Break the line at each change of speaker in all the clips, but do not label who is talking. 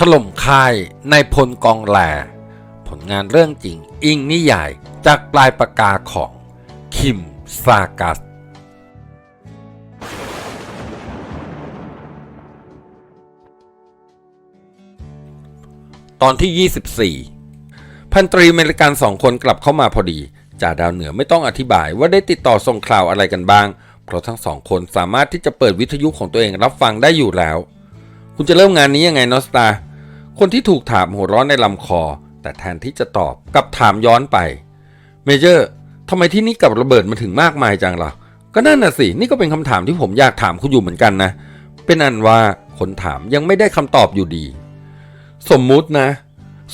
ถล่มค่ายในพลกองแหลผลงานเรื่องจริงอิงนิยายจากปลายปากกาของคิมซากัส ตอนที่ 24 พันตรีเมริกันสองคนกลับเข้ามาพอดีจ่าดาวเหนือไม่ต้องอธิบายว่าได้ติดต่อส่งข่าวอะไรกันบ้าง เพราะทั้งสองคนสามารถที่จะเปิดวิทยุของตัวเองรับฟังได้อยู่แล้ว คุณจะเริ่มงานนี้ยังไงนอสตา คนที่ถูกถามหัวร้อนในลำคอ แต่แทนที่จะตอบกลับถามย้อนไป เมเจอร์ทำไมที่นี่กับระเบิดมาถึงมากมายจังล่ะก็นั่นน่ะสิ นี่ก็เป็นคำถามที่ผมอยากถามคุณอยู่เหมือนกันนะ เป็นอันว่าคนถามยังไม่ได้คำตอบอยู่ดี สมมุตินะ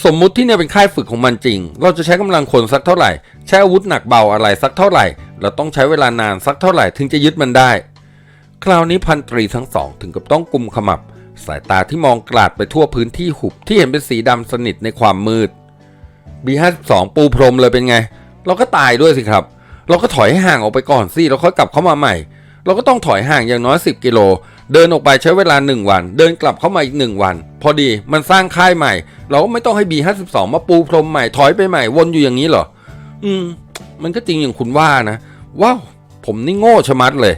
สมมุติที่เนี่ยเป็นค่ายฝึกของมันจริง เราจะใช้กำลังคนสักเท่าไหร่ ใช้อาวุธหนักเบาอะไรสักเท่าไหร่ เราต้องใช้เวลานานสักเท่าไหร่ถึงจะยึดมันได้ คราวนี้พันตรีทั้งสองถึงกับต้องกุมขมับ สายตาที่มองกลาดไปทั่วพื้นที่หุบที่เห็นเป็นสีดำสนิทในความมืด B52 ปูพรมเลยเป็นไง เราก็ตายด้วยสิครับ เราก็ถอยให้ห่างออกไปก่อนสิแล้วค่อยกลับเข้ามาใหม่ เราก็ต้องถอยห่างอย่างน้อย 10 กิโล เดินออกไปใช้เวลา 1 วัน เดินกลับเข้ามาอีก 1 วัน พอดีมันสร้างค่ายใหม่ เราก็ไม่ต้องให้ B52 มาปูพรมใหม่ถอยไปใหม่วนอยู่อย่างนี้เหรออืม มันก็จริงอย่างคุณว่านะว้าวผมนี่โง่ชะมัดเลย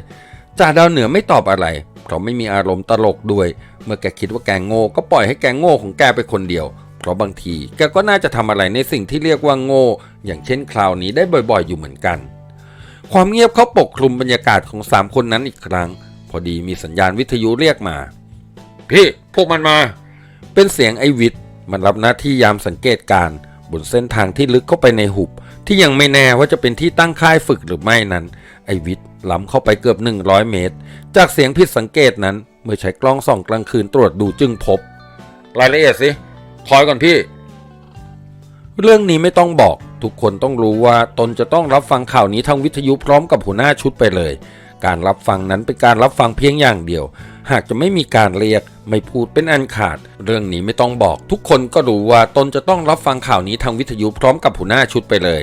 จ่าดาวเหนือไม่ตอบอะไร เพราะไม่มีอารมณ์ตลกด้วย เมื่อแกคิดว่าแกงโง่ก็ปล่อยให้แกงโง่ของแกไปคนเดียว เพราะบางทีแกก็น่าจะทำอะไรในสิ่งที่เรียกว่าโง่ อย่างเช่นคราวนี้ได้บ่อยๆ อยู่เหมือนกัน ความเงียบเขาปกคลุมบรรยากาศของสามคนนั้นอีกครั้ง พอดีมีสัญญาณวิทยุเรียกมา พี่พวกมันมา เป็นเสียงไอวิทย์มันรับหน้าที่ยามสังเกตการบนเส้นทางที่ลึกเข้าไปในหุบ ที่ยังไม่แน่ว่าจะเป็นที่ตั้งค่ายฝึกหรือไม่นั้น ไอวิทย์ล้ำเข้าไปเกือบ 100 เมตร จากเสียงผิดสังเกตนั้น เมื่อใช้กล้องส่องกลางคืนตรวจดูจึงพบ รายละเอียดสิคอยก่อนพี่ เรื่องนี้ไม่ต้องบอกทุกคนต้องรู้ว่าตนจะต้องรับฟังข่าวนี้ทางวิทยุพร้อมกับหัวหน้าชุดไปเลย การรับฟังนั้นเป็นการรับฟังเพียงอย่างเดียว หากจะไม่มีการเรียก ไม่พูดเป็นอันขาด เรื่องนี้ไม่ต้องบอก ทุกคนก็รู้ว่าตนจะต้องรับฟังข่าวนี้ทางวิทยุพร้อมกับหัวหน้าชุดไปเลย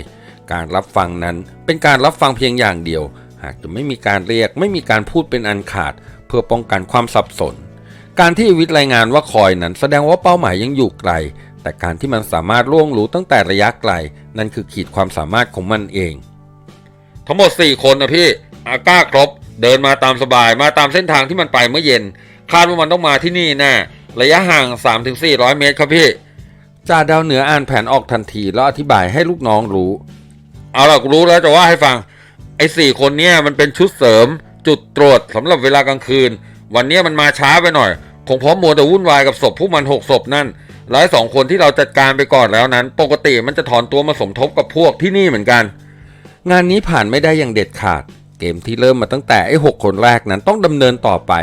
การรับฟังนั้นเป็นการรับฟังเพียงอย่างเดียว หากจะไม่มีการเรียกไม่มีการพูดเป็นอันขาด เพื่อป้องกันความสับสน การที่วิทย์รายงานว่าคอยนั้น แสดงว่าเป้าหมายยังอยู่ไกล แต่การที่มันสามารถล่วงรู้ตั้งแต่ระยะไกล นั่นคือขีดความสามารถของมันเอง ทั้งหมด 4 คนนะพี่อาก้าครบ เดินมาตามสบายมาตามเส้นทางที่มันไปเมื่อเย็น คาดว่ามันต้องมาที่นี่แน่ระยะห่าง 3-400 เมตรครับพี่จ่าดาวเหนืออ่านแผนออกทันทีแล้วอธิบายให้ลูกน้องรู้ เอาล่ะกูรู้แล้วจะว่าให้ฟัง ไอ้สี่คนเนี่ยมันเป็นชุดเสริม จุดตรวจสำหรับเวลากลางคืน วันนี้มันมาช้าไปหน่อยคงพราะมัวแต่วุ่นวายกับศพพวกมันหกศพนั่นแล้วไอ้สองคนที่เราจัดการไปก่อนแล้วนั้น ปกติมันจะถอนตัวมาสมทบกับพวกที่นี่เหมือนกัน งานนี้ผ่านไม่ได้อย่างเด็ดขาด เกมที่เริ่มมาตั้งแต่ไอ้หกคนแรกนั้นต้องดำเนินต่อไป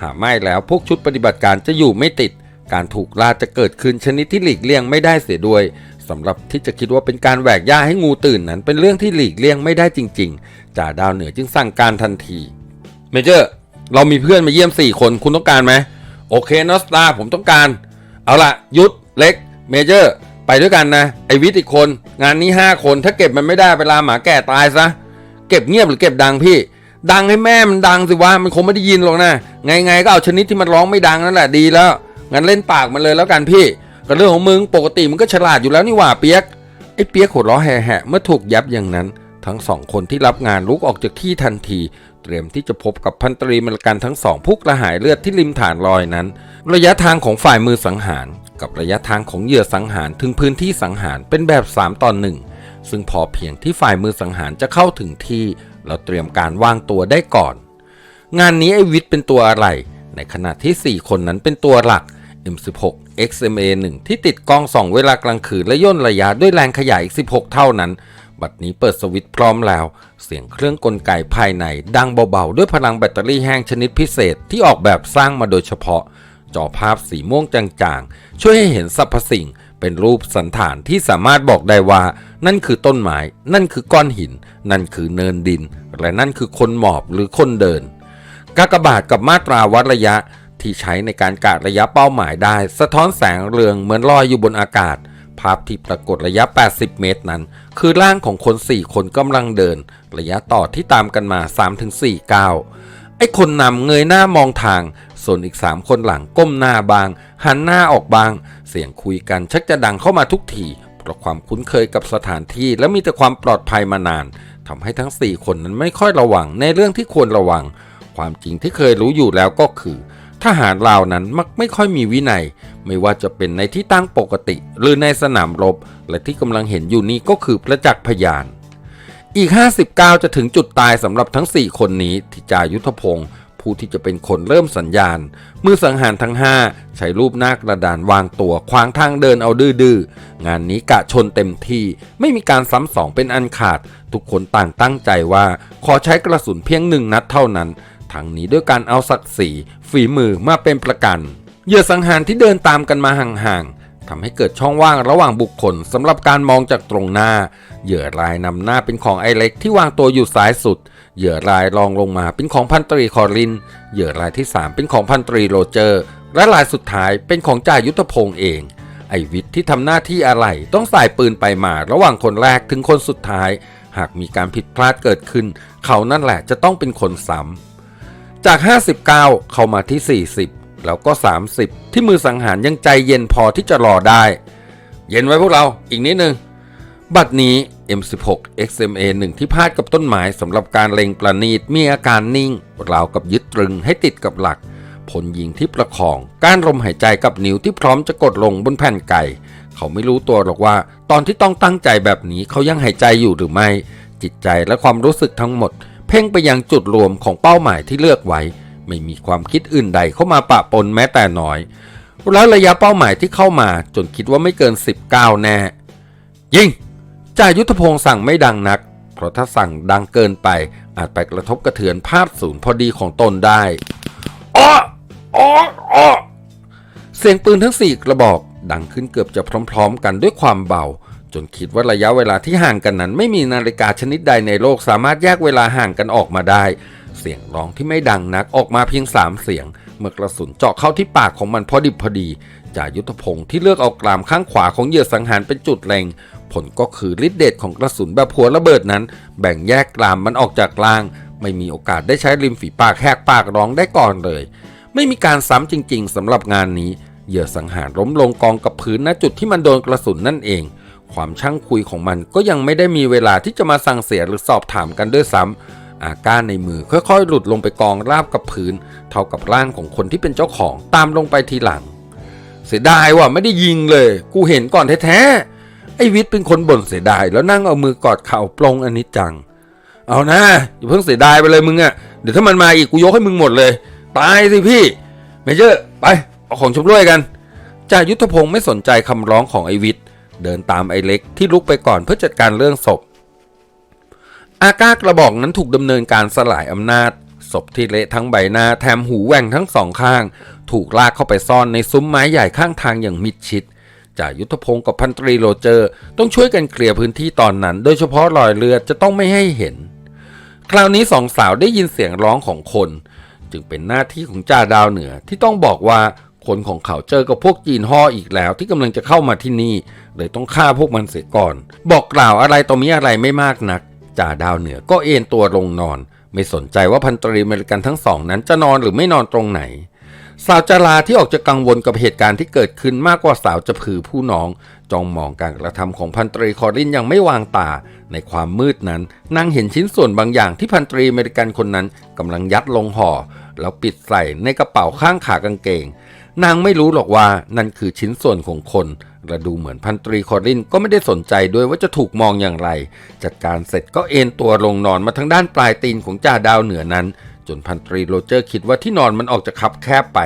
หาไม่แล้วพวกชุดปฏิบัติการจะอยู่ไม่ติด การถูกล่าจะเกิดขึ้นชนิดที่หลีกเลี่ยงไม่ได้เสียด้วย สำหรับที่จะคิดว่าเป็นการแหวกหญ้าให้งูตื่นนั้น เป็นเรื่องที่หลีกเลี่ยงไม่ได้จริงๆจ่าดาวเหนือจึงสั่งการทันที เมเจอร์เรามีเพื่อนมาเยี่ยม 4 คนคุณต้องการไหมโอเคนอสตาผมต้องการ เอาละยุทธเล็ก เมเจอร์ ไปด้วยกันนะ ไอวิทย์อีกคน งานนี้ 5 คนถ้าเก็บมันไม่ได้เวลาหมาแก่ตายซะ เก็บเงียบหรือเก็บดังพี่ ดังให้แม่มันดังสิวะมันคงไม่ได้ยินหรอกนะไงๆก็เอาชนิดที่มันร้องไม่ดังนั่นแหละดีแล้วงั้นเล่นปากมันเลยแล้วกันพี่ ก็เรื่องของมึงปกติมึงก็ฉลาดอยู่แล้วนี่หว่าเปียกไอ้เปียกหัวเราะแห่ๆเมื่อถูกยับอย่างนั้น ทั้งสองคนที่รับงานลุกออกจากที่ทันที เตรียมที่จะพบกับพันตรีมรกันทั้งสองผู้กระหายเลือดที่ริมฐานลอยนั้น ระยะทางของฝ่ายมือสังหาร กับระยะทางของเหยื่อสังหารถึงพื้นที่สังหารเป็นแบบ 3ต่อหนึ่งซึ่งพอเพียงที่ฝ่ายมือสังหารจะเข้าถึงที่เราเตรียมการวางตัวได้ก่อน งานนี้ไอวิทย์เป็นตัวอะไร ในขณะที่ 4 คนนั้นเป็นตัวหลัก M16 XMA1 ที่ติดกล้องส่องเวลากลางคืนและย่นระยะด้วยแรงขยายอีก 16 เท่านั้น บัดนี้เปิดสวิตช์พร้อมแล้ว เสียงเครื่องกลไกภายในดังเบาๆ ด้วยพลังแบตเตอรี่แห้งชนิดพิเศษที่ออกแบบสร้างมาโดยเฉพาะ จอภาพสีม่วงจางๆ ช่วยให้เห็นสรรพสิ่ง เป็นรูปสันฐานที่สามารถบอกได้ว่า นั่นคือต้นไม้ นั่นคือก้อนหิน นั่นคือเนินดิน และนั่นคือคนหมอบหรือคนเดินกากบาทกับมาตราวัดระยะ ที่ใช้ในการกะระยะเป้าหมายได้ สะท้อนแสงเรืองเหมือนลอยอยู่บนอากาศ ภาพที่ปรากฏระยะ 80 เมตรนั้น คือร่างของคน 4 คนกำลังเดิน ระยะต่อที่ตามกันมา 3-4ก้าวไอ้คนนำเงยหน้ามองทาง ส่วนอีกสามคนหลังก้มหน้าบาง หันหน้าออกบาง เสียงคุยกันชักจะดังเข้ามาทุกทีเพราะความคุ้นเคยกับสถานที่และมีแต่ความปลอดภัยมานานทำให้ทั้งสี่คนนั้นไม่ค่อยระวังในเรื่องที่ควรระวัง ความจริงที่เคยรู้อยู่แล้วก็คือ ทหารลาวนั้นมักไม่ค่อยมีวินัย ไม่ว่าจะเป็นในที่ตั้งปกติ หรือในสนามรบ และที่กำลังเห็นอยู่นี้ก็คือประจักษ์พยาน อีก 59 จะถึงจุดตายสำหรับทั้ง 4 คนนี้ที่จายุทธพงศ์ผู้ที่จะเป็นคนเริ่มสัญญาณ มือสังหารทั้ง 5 ใช้รูปหน้ากระดานวางตัวขวางทางเดินเอาดื้องานนี้กะชนเต็มที่ ไม่มีการซ้ำสองเป็นอันขาด ทุกคนต่างตั้งใจว่า ขอใช้กระสุนเพียงหนึ่งนัดเท่านั้น ทั้งนี้ด้วยการเอาศักดิ์ศรีฝีมือมาเป็นประกัน เหยื่อสังหารที่เดินตามกันมาห่างๆทำให้เกิดช่องว่างระหว่างบุคคลสำหรับการมองจากตรงหน้า เหยื่อรายนำหน้าเป็นของไอเล็กที่วางตัวอยู่ซ้ายสุด เหยื่อรายรองลงมาเป็นของพันตรีคอริน เหยื่อรายที่ 3 เป็นของพันตรีโรเจอร์ และรายสุดท้ายเป็นของจ่ายุทธพงศ์เองไอวิทย์ที่ทำหน้าที่อะไรต้องสายปืนไปมาระหว่างคนแรกถึงคนสุดท้าย หากมีการผิดพลาดเกิดขึ้น เขานั่นแหละจะต้องเป็นคนซ้ำ จาก 59 เข้ามาที่ 40 แล้วก็ 30 ที่มือสังหารยังใจเย็นพอที่จะรอได้ เย็นไว้พวกเราอีกนิดนึง บัดนี้ M16 XMA 1 ที่พาดกับต้นไม้สำหรับการเล็งประณีตมีอาการนิ่งราวกับยึดตรึงให้ติดกับหลัก ผลยิงที่ประคอง การลมหายใจกับนิ้วที่พร้อมจะกดลงบนแผ่นไก่ เขาไม่รู้ตัวหรอกว่า ตอนที่ต้องตั้งใจแบบนี้เขายังหายใจอยู่หรือไม่ จิตใจและความรู้สึกทั้งหมด พ่งไปยังจุดรวมของเป้าหมายที่เลือกไว้ ไม่มีความคิดอื่นใดเข้ามาปะปนแม้แต่น้อย แล้วระยะเป้าหมายที่เข้ามาจนคิดว่าไม่เกิน19แน่ ยิงจ่ายุทธพงศ์สั่งไม่ดังนัก เพราะถ้าสั่งดังเกินไป อาจไปกระทบกระเทือนภาพศูนย์พอดีของตนได้อ้ออ้ออ้อเสียงปืนทั้งสี่กระบอกดังขึ้นเกือบจะพร้อม ๆ กันด้วยความเบา จนคิดว่าระยะเวลาที่ห่างกันนั้น ไม่มีนาฬิกาชนิดใดในโลกสามารถแยกเวลาห่างกันออกมาได้ เสียงร้องที่ไม่ดังนักออกมาเพียงสามเสียง เมื่อกระสุนเจาะเข้าที่ปากของมันพอดิบพอดีจ่ายุทธพงศ์ที่เลือกเอากรามข้างขวาของเหยื่อสังหารเป็นจุดเล็งผลก็คือฤทธิ์เดชของกระสุนแบบหัวระเบิดนั้น แบ่งแยกกรามมันออกจากกลาง ไม่มีโอกาสได้ใช้ริมฝีปากแหกปากร้องได้ก่อนเลย ไม่มีการซ้ำจริง ๆสำหรับงานนี้เหยื่อสังหารล้มลงกองกับพื้นณจุดที่มันโดนกระสุนนั่นเอง ความช่างคุยของมันก็ยังไม่ได้มีเวลาที่จะมาสั่งเสียหรือสอบถามกันด้วยซ้ำอาการในมือค่อยๆ หลุดลงไปกองราบกับพื้น เท่ากับร่างของคนที่เป็นเจ้าของตามลงไปทีหลัง เสียดายว่ะไม่ได้ยิงเลย กูเห็นก่อนแท้ๆไอ้วิทย์เป็นคนบ่นเสียดายแล้วนั่งเอามือกอดเข่าปลงอันนี้จัง เอานะอย่าเพิ่งเสียดายไปเลยมึงอะเดี๋ยวถ้ามันมาอีกกูยกให้มึงหมดเลย ตายสิพี่เมเจอร์ไปเอาของชมรวยกันจ่ายุทธพงศ์ไม่สนใจคำร้องของไอ้วิทย์ เดินตามไอ้เล็กที่ลุกไปก่อนเพื่อจัดการเรื่องศพ อาก้ากระบอกนั้นถูกดำเนินการสลายอำนาจศพที่เละทั้งใบหน้าแถมหูแหว่งทั้งสองข้าง ถูกลากเข้าไปซ่อนในซุ้มไม้ใหญ่ข้างทางอย่างมิดชิดจ่ายุทธพงศ์กับพันตรีโรเจอร์ ต้องช่วยกันเคลียร์พื้นที่ตอนนั้น โดยเฉพาะรอยเลือดจะต้องไม่ให้เห็น คราวนี้สองสาวได้ยินเสียงร้องของคน จึงเป็นหน้าที่ของจ่าดาวเหนือที่ต้องบอกว่า คนของเขาเจอกับพวกจีนห่ออีกแล้วที่กำลังจะเข้ามาที่นี่เลยต้องฆ่าพวกมันเสียก่อน บอกกล่าวอะไรต่อมีอะไรไม่มากนักจ่าดาวเหนือก็เอนตัวลงนอน ไม่สนใจว่าพันตรีอเมริกันทั้งสองนั้นจะนอนหรือไม่นอนตรงไหน สาวจาราที่ออกจะกังวลกับเหตุการณ์ที่เกิดขึ้นมากกว่าสาวจะผือผู้น้อง จ้องมองการกระทำของพันตรีคอรินยังไม่วางตา ในความมืดนั้นนางเห็นชิ้นส่วนบางอย่างที่พันตรีอเมริกันคนนั้นกำลังยัดลงห่อแล้วปิดใส่ในกระเป๋าข้างขากางเกง นางไม่รู้หรอกว่านั่นคือชิ้นส่วนของคนและดูเหมือนพันตรีคอรินก็ไม่ได้สนใจด้วยว่าจะถูกมองอย่างไร จัดการเสร็จก็เอนตัวลงนอนมาทางด้านปลายตีนของจ่าดาวเหนือนั้น จนพันตรีโรเจอร์คิดว่าที่นอนมันออกจะคับแคบไป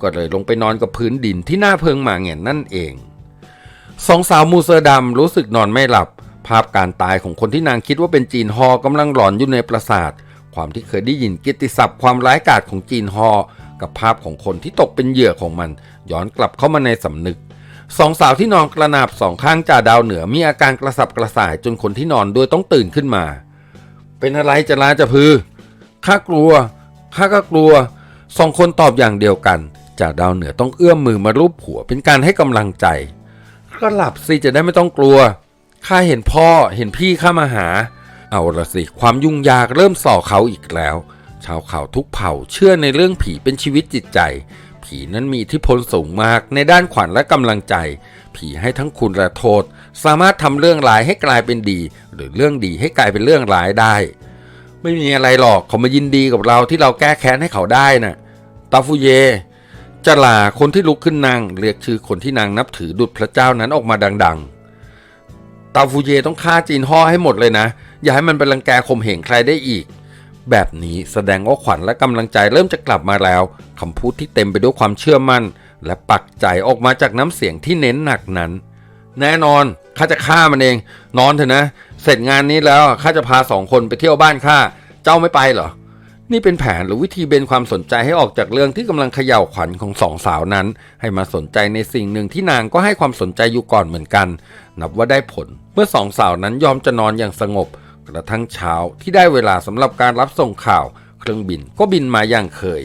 ก็เลยลงไปนอนกับพื้นดินที่หน้าเพิงหมาแง่นนั่นเองสองสาวมูเซอร์ดำรู้สึกนอนไม่หลับ ภาพการตายของคนที่นางคิดว่าเป็นจีนฮอกำลังหลอนอยู่ในปราสาท ความที่เคยได้ยินกิตติศัพท์ความร้ายกาจของจีนฮอ กับภาพของคนที่ตกเป็นเหยื่อของมัน ย้อนกลับเข้ามาในสำนึกสองสาวที่นอนกระนาบสองข้างจ่าดาวเหนือมีอาการกระสับกระส่ายจนคนที่นอนด้วยต้องตื่นขึ้นมา เป็นอะไรจะลาจะพือข้ากลัวข้าก็กลัวสองคนตอบอย่างเดียวกันจ่าดาวเหนือต้องเอื้อมมือมารูปหัวเป็นการให้กำลังใจก็หลับสิจะได้ไม่ต้องกลัวข้าเห็นพ่อเห็นพี่ข้ามาหา เอาละสิความยุ่งยากเริ่มส่อเขาอีกแล้ว ชาวเขาทุกเผ่าเชื่อในเรื่องผีเป็นชีวิตจิตใจ ผีนั้นมีอิทธิพลสูงมากในด้านขวัญและกำลังใจ ผีให้ทั้งคุณและโทษ สามารถทำเรื่องร้ายให้กลายเป็นดี หรือเรื่องดีให้กลายเป็นเรื่องร้ายได้ ไม่มีอะไรหรอกเขามายินดีกับเราที่เราแก้แค้นให้เขาได้น่ะตาฟูเยจะลาคนที่ลุกขึ้นนั่งเรียกชื่อคนที่นางนับถือดุจพระเจ้านั้นออกมาดัง ๆ ตาฟูเยต้องฆ่าจีนห่อให้หมดเลยนะ อย่าให้มันเป็นรังแกข่มเหงใครได้อีก แบบนี้แสดงว่าขวัญและกำลังใจเริ่มจะกลับมาแล้วคำพูดที่เต็มไปด้วยความเชื่อมั่น และปักใจออกมาจากน้ำเสียงที่เน้นหนักนั้น แน่นอนข้าจะฆ่ามันเอง นอนเถอะนะ เสร็จงานนี้แล้วข้าจะพาสองคนไปเที่ยวบ้านข้าเจ้าไม่ไปเหรอ นี่เป็นแผนหรือวิธีเบนความสนใจให้ออกจากเรื่องที่กำลังเขย่าขวัญของสองสาวนั้น ให้มาสนใจในสิ่งหนึ่งที่นางก็ให้ความสนใจอยู่ก่อนเหมือนกัน นับว่าได้ผลเมื่อสองสาวนั้นยอมจะนอนอย่างสงบ ระทั่งเช้าที่ได้เวลาสำหรับการรับส่งข่าว เครื่องบินก็บินมาอย่างเคย